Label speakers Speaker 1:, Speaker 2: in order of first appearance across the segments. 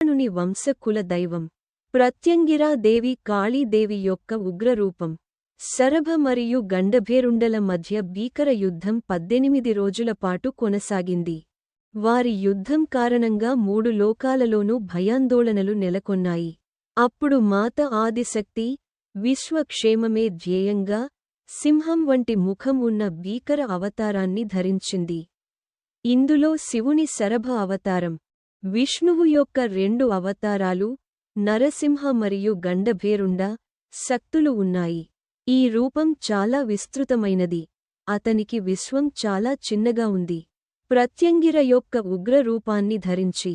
Speaker 1: రావణుని వంశకుల దైవం. ప్రత్యంగిరాదేవి కాళీదేవి యొక్క ఉగ్రరూపం. శరభ మరియు గండభేరుండల మధ్య భీకర యుద్ధం పద్దెనిమిది రోజుల పాటు కొనసాగింది. వారి యుద్ధం కారణంగా మూడు లోకాలలోనూ భయాందోళనలు నెలకొన్నాయి. అప్పుడు మాత ఆదిశక్తి విశ్వక్షేమమే ధ్యేయంగా సింహం వంటి ముఖం ఉన్న భీకర అవతారాన్ని ధరించింది. ఇందులో శివుని శరభ అవతారం. విష్ణువు యొక్క రెండు అవతారాలు నరసింహ మరియు గండభేరుండ శక్తులు ఉన్నాయి. ఈ రూపం చాలా విస్తృతమైనది. అతనికి విశ్వం చాలా చిన్నగా ఉంది. ప్రత్యంగిర యొక్క ఉగ్ర రూపాన్ని ధరించి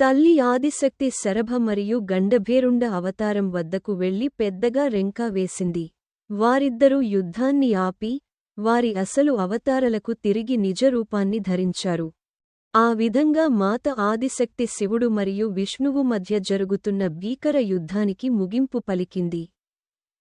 Speaker 1: తల్లి ఆదిశక్తి శరభ మరియు గండభేరుండ అవతారం వద్దకు వెళ్ళి పెద్దగా రెంకా వేసింది. వారిద్దరూ యుద్ధాన్ని ఆపి వారి అసలు అవతారలకు తిరిగి నిజరూపాన్ని ధరించారు. ఆ విధంగా మాత ఆదిశక్తి శివుడు మరియు విష్ణువు మధ్య జరుగుతున్న భీకర యుద్ధానికి ముగింపు పలికింది.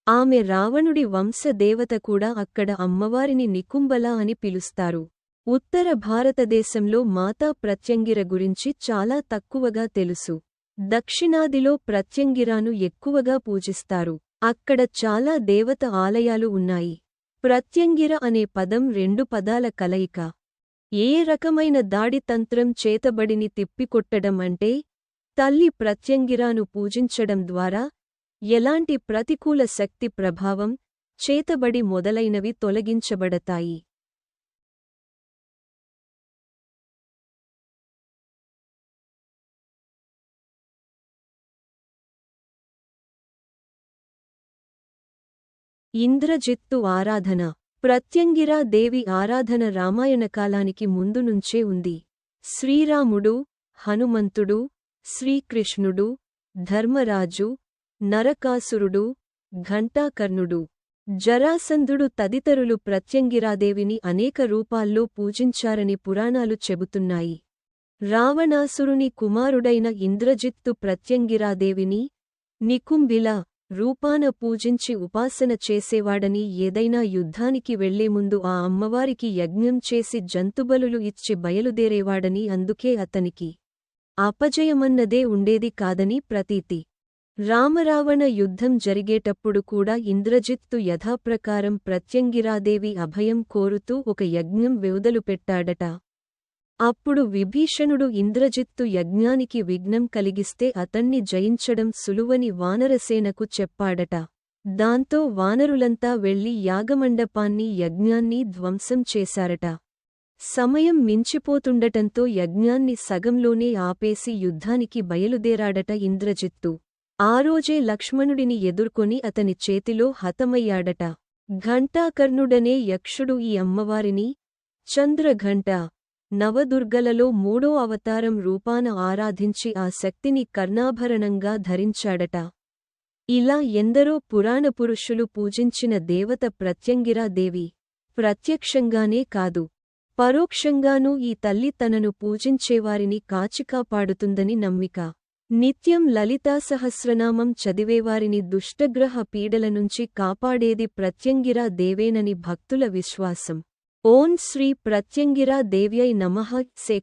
Speaker 1: ఆమె రావణుడి వంశదేవత కూడా అక్కడ అమ్మవారిని నికుంబల అని పిలుస్తారు. ఉత్తర భారతదేశంలో మాతా ప్రత్యంగిర గురించి చాలా తక్కువగా తెలుసు. దక్షిణాదిలో ప్రత్యంగిరాను ఎక్కువగా పూజిస్తారు. అక్కడ చాలా దేవత ఆలయాలు ఉన్నాయి. ప్రత్యంగిర అనే పదం రెండు పదాల కలయిక. ఏ రకమైన దాడి తంత్రం చేతబడిని తిప్పికొట్టడం అంటే తల్లి ప్రత్యంగిరాను పూజించడం ద్వారా ఎలాంటి ప్రతికూల శక్తి ప్రభావం చేతబడి మొదలైనవి తొలగించబడతాయి. ఇంద్రజిత్తు ఆరాధన ప్రత్యంగిరా దేవి ఆరాధన రామాయణ కాలానికి ముందు నుంచే ఉంది. శ్రీరాముడు హనుమంతుడు శ్రీకృష్ణుడు ధర్మరాజు నరకాసురుడు ఘంటాకర్ణుడు జరాసంధుడు తదితరులు ప్రత్యంగిరాదేవిని అనేక రూపాల్లో పూజించారని పురాణాలు చెబుతున్నాయి. రావణాసురుని కుమారుడైన ఇంద్రజిత్తు ప్రత్యంగిరాదేవిని నికుంభిల రూపాన పూజించి ఉపాసన చేసేవాడని ఏదైనా యుద్ధానికి వెళ్ళే ముందు ఆ అమ్మవారికి యజ్ఞం చేసి జంతుబలులు ఇచ్చి బయలుదేరేవాడని అందుకే అతనికి అపజయమన్నదే ఉండేది కాదని ప్రతీతి. రామరావణ యుద్ధం జరిగేటప్పుడు కూడా ఇంద్రజిత్తు యథాప్రకారం ప్రత్యంగిరాదేవి అభయం కోరుతూ ఒక యజ్ఞం వెవుదలుపెట్టాడట. అప్పుడు విభీషణుడు ఇంద్రజిత్తు యజ్ఞానికి విఘ్నం కలిగిస్తే అతన్ని జయించడం సులువని వానరసేనకు చెప్పాడట. దాంతో వానరులంతా వెళ్ళి యాగమండపాన్ని యజ్ఞాన్ని ధ్వంసం చేశారట. సమయం మించిపోతుండటంతో యజ్ఞాన్ని సగంలోనే ఆపేసి యుద్ధానికి బయలుదేరాడట ఇంద్రజిత్తు. ఆ రోజే లక్ష్మణుడిని ఎదుర్కొని అతని చేతిలో హతమయ్యాడట. ఘంటాకర్ణుడనే యక్షుడు ఈ అమ్మవారిని చంద్రఘంట నవదుర్గలలో మూడో అవతారం రూపాన ఆరాధించి ఆ శక్తిని కర్ణాభరణంగా ధరించాడట. ఇలా ఎందరో పురాణపురుషులు పూజించిన దేవత ప్రత్యంగిరాదేవి ప్రత్యక్షంగానే కాదు. పరోక్షంగానూ ఈ తల్లి తనను పూజించేవారిని కాచికాపాడుతుందని నమ్మిక. నిత్యం లలితా సహస్రనామం చదివేవారిని దుష్టగ్రహ పీడల నుంచి కాపాడేది ప్రత్యంగిరా దేవేనని భక్తుల విశ్వాసం. ఓం శ్రీ ప్రత్యంగిరా దేవ్యై నమః సే.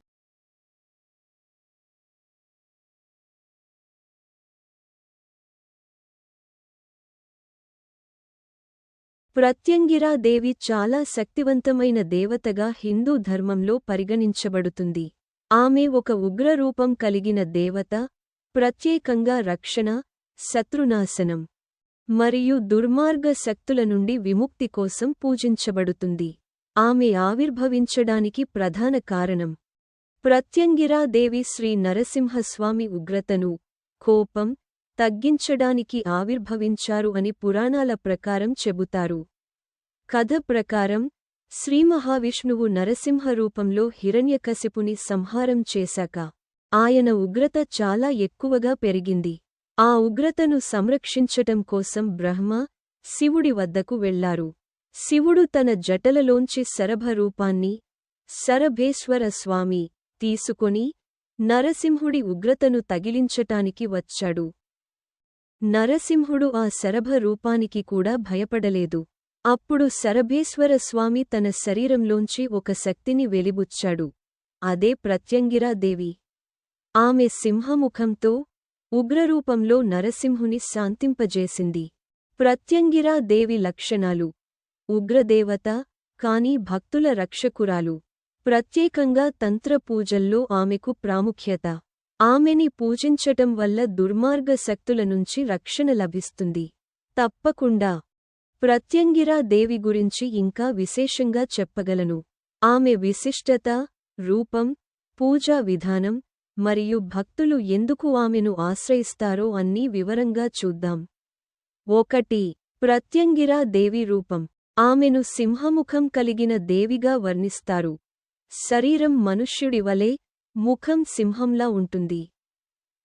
Speaker 1: ప్రత్యంగిరా దేవి చాలా శక్తివంతమైన దేవతగా హిందూ ధర్మంలో పరిగణించబడుతుంది. ఆమె ఒక ఉగ్రరూపం కలిగిన దేవత ప్రత్యేకంగా రక్షణ శత్రునాశనం మరియు దుర్మార్గ శక్తుల నుండి విముక్తి కోసం పూజించబడుతుంది. ఆమె ఆవిర్భవించడానికి ప్రధాన కారణం. ప్రత్యంగిరాదేవి శ్రీ నరసింహస్వామి ఉగ్రతను కోపం తగ్గించడానికి ఆవిర్భవించారు అని పురాణాల ప్రకారం చెబుతారు. కథ ప్రకారం శ్రీమహావిష్ణువు నరసింహ రూపంలో హిరణ్యకశిపుని సంహారం చేశాక ఆయన ఉగ్రత చాలా ఎక్కువగా పెరిగింది. ఆ ఉగ్రతను సంరక్షించటం కోసం బ్రహ్మ శివుడి వద్దకు వెళ్ళారు. శివుడు తన జటలలోంచి శరభ రూపాన్ని శరభేశ్వర స్వామి తీసుకొని నరసింహుడి ఉగ్రతను తగిలించటానికి వచ్చాడు. నరసింహుడు ఆ శరభ రూపానికి కూడా భయపడలేదు. అప్పుడు శరభేశ్వర స్వామి తన శరీరంలోంచి ఒక శక్తిని వెలిబుచ్చాడు. అదే ప్రత్యంగిరాదేవి ఆమె సింహముఖంతో ఉగ్రరూపంలో నరసింహుని శాంతింపజేసింది. ప్రత్యంగిరా దేవి లక్షణాలు. ఉగ్రదేవత కాని భక్తుల రక్షకురాలు. ప్రత్యేకంగా తంత్ర పూజల్లో ఆమెకు ప్రాముఖ్యత. ఆమెని పూజించటం వల్ల దుర్మార్గ శక్తుల నుంచి రక్షణ లభిస్తుంది. తప్పకుండా. ప్రత్యంగిరా దేవి గురించి ఇంకా విశేషంగా చెప్పగలను. ఆమె విశిష్టత రూపం పూజా విధానం మరియు భక్తులు ఎందుకు ఆమెను ఆశ్రయిస్తారో అన్నీ వివరంగా చూద్దాం. ఒకటి. ప్రత్యంగిరా దేవి రూపం. ఆమెను సింహముఖం కలిగిన దేవిగా వర్ణిస్తారు. శరీరం మనుష్యుడి వలె ముఖం సింహంలా ఉంటుంది.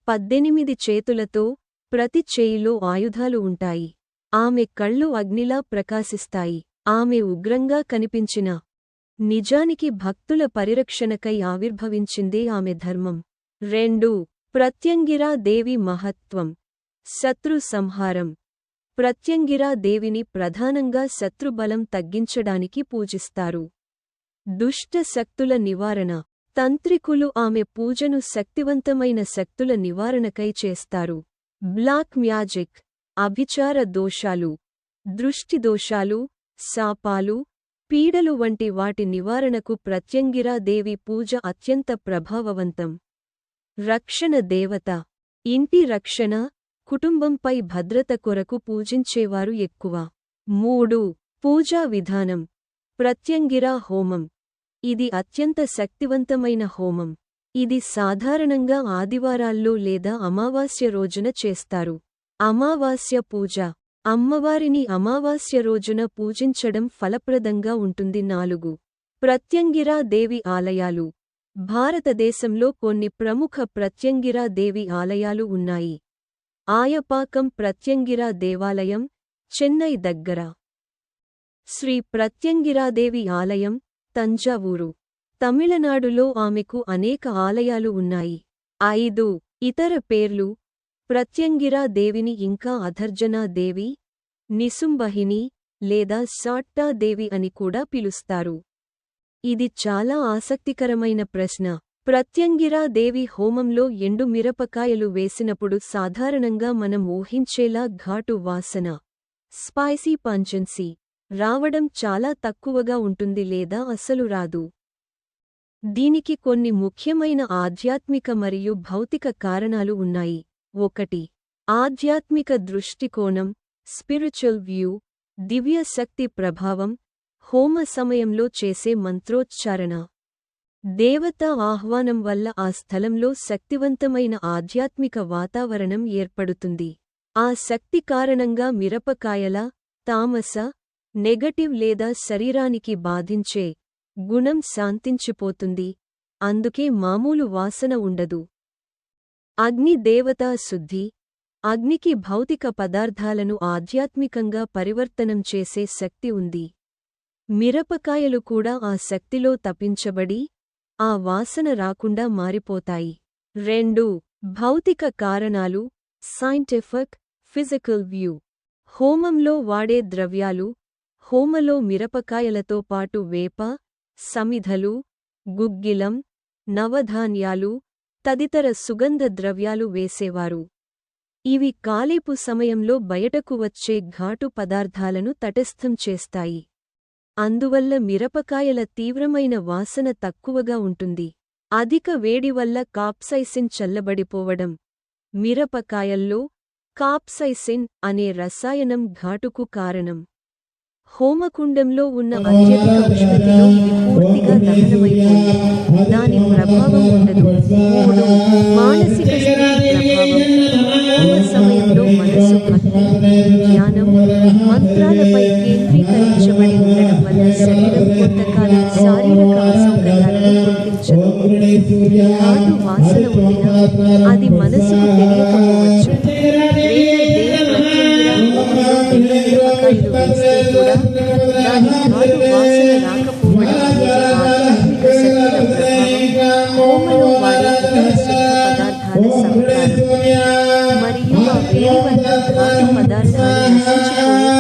Speaker 1: పద్దెనిమిది చేతులతో ప్రతి చేయిలో ఆయుధాలు ఉంటాయి. ఆమె కళ్ళు అగ్నిలా ప్రకాశిస్తాయి. ఆమె ఉగ్రంగా కనిపించిన నిజానికి భక్తుల పరిరక్షణకై ఆవిర్భవించిందే ఆమె ధర్మం. రెండు ప్రత్యంగిరా దేవి మహత్వం. శత్రు సంహారం. ప్రత్యంగిరా దేవిని ప్రధానంగా శత్రుబలం తగ్గించడానికి పూజిస్తారు. దుష్ట శక్తుల నివారణ. తంత్రికులు ఆమె పూజను శక్తివంతమైన శక్తుల నివారణకై చేస్తారు. Black magic. అభిచార దోషాలు. దృష్టి దోషాలు శాపాలు పీడలు వంటి వాటి నివారణకు ప్రత్యంగిరా దేవి పూజ అత్యంత ప్రభావవంతం. రక్షణ దేవత. ఇంటి రక్షణ కుటుంబంపై భద్రత కొరకు పూజించేవారు ఎక్కువ. మూడు పూజా విధానం. ప్రత్యంగిరా హోమం. ఇది అత్యంత శక్తివంతమైన హోమం. ఇది సాధారణంగా ఆదివారాల్లో లేదా అమావాస్య రోజున చేస్తారు. అమావాస్య పూజ. అమ్మవారిని అమావాస్య రోజున పూజించడం ఫలప్రదంగా ఉంటుంది. నాలుగు ప్రత్యంగిరా దేవి ఆలయాలు. భారతదేశంలో కొన్ని ప్రముఖ ప్రత్యంగిరా దేవి ఆలయాలు ఉన్నాయి. ఆయపాకం ప్రత్యంగిరా దేవాలయం చెన్నై దగ్గర. శ్రీ ప్రత్యంగిరాదేవి ఆలయం తంజావూరు. తమిళనాడులో ఆమెకు అనేక ఆలయాలు ఉన్నాయి. ఐదు ఇతర పేర్లు ప్రత్యంగిరా దేవిని ఇంకా అధర్జనా దేవి నిసుంబహిని లేదా సాట్టా దేవి అని కూడా పిలుస్తారు. ఇది చాలా ఆసక్తికరమైన ప్రశ్న. ప్రత్యంగిరా దేవి హోమంలో ఎండు మిరపకాయలు వేసినప్పుడు సాధారణంగా మనం ఊహించేలా ఘాటు వాసన స్పైసీ పంచెన్సీ రావడం చాలా తక్కువగా ఉంటుంది లేదా అసలు రాదు. దీనికి కొన్ని ముఖ్యమైన ఆధ్యాత్మిక మరియు భౌతిక కారణాలు ఉన్నాయి. ఒకటి ఆధ్యాత్మిక దృష్టికోణం స్పిరిచువల్ వ్యూ దివ్య శక్తి ప్రభావం హోమ సమయంలో చేసే మంత్రోచ్చారణ. దేవత ఆహ్వానం వల్ల ఆ స్థలంలో శక్తివంతమైన ఆధ్యాత్మిక వాతావరణం ఏర్పడుతుంది. ఆ శక్తి కారణంగా మిరపకాయల తామస నెగటివ్ లేదా శరీరానికి బాధించే గుణం శాంతించిపోతుంది. అందుకే మామూలు వాసన ఉండదు. అగ్ని దేవతా శుద్ధి అగ్నికి భౌతిక పదార్థాలను ఆధ్యాత్మికంగా పరివర్తనం చేసే శక్తి ఉంది. మిరపకాయలు కూడా ఆ శక్తిలో తపించబడి ఆ వాసన రాకుండా మారిపోతాయి. రెండు భౌతిక కారణాలు సైంటిఫిక్ ఫిజికల్ వ్యూ హోమంలో వాడే ద్రవ్యాలు హోమలో మిరపకాయలతో పాటు వేప సమిధలు గుగ్గిలం నవధాన్యాలు తదితర సుగంధ ద్రవ్యాలు వేసేవారు. ఇవి కాలేపు సమయంలో బయటకు వచ్చే ఘాటు పదార్థాలను తటస్థం చేస్తాయి. అందువల్ల మిరపకాయల తీవ్రమైన వాసన తక్కువగా ఉంటుంది. అధిక వేడి వల్ల కాప్సైసిన్ చల్లబడిపోవడం. మిరపకాయల్లో కాప్సైసిన్ అనే రసాయనం ఘాటుకు కారణం. హోమకుండంలో ఉన్న అత్యధిక ఉష్ణతలో ఇది పూర్తిగా దహనమైపోయింది దాని ప్రభావం ఉండదు. మూడు మానసిక స్థితి ప్రభావం. హోమ సమయంలో మనసు భక్తి ధ్యానం మంత్రాలపై శరీరం కొంతకాలం శారీరక అసౌకర్యాలను గుర్తించదు ఘాటు వాసన ఉండినా అది మనసుకు తెలియకపోవచ్చు దాని ఘాటు వాసన రాకపోవడం అనేది ఆధ్యాత్మిక శక్తుల ప్రభావం హోమలో వాడే ఇతర శుద్ధ పదార్థాల సంహారం మరియు ఆ వేడి వల్ల ఘాటు పదార్థాలు నశించిపోయే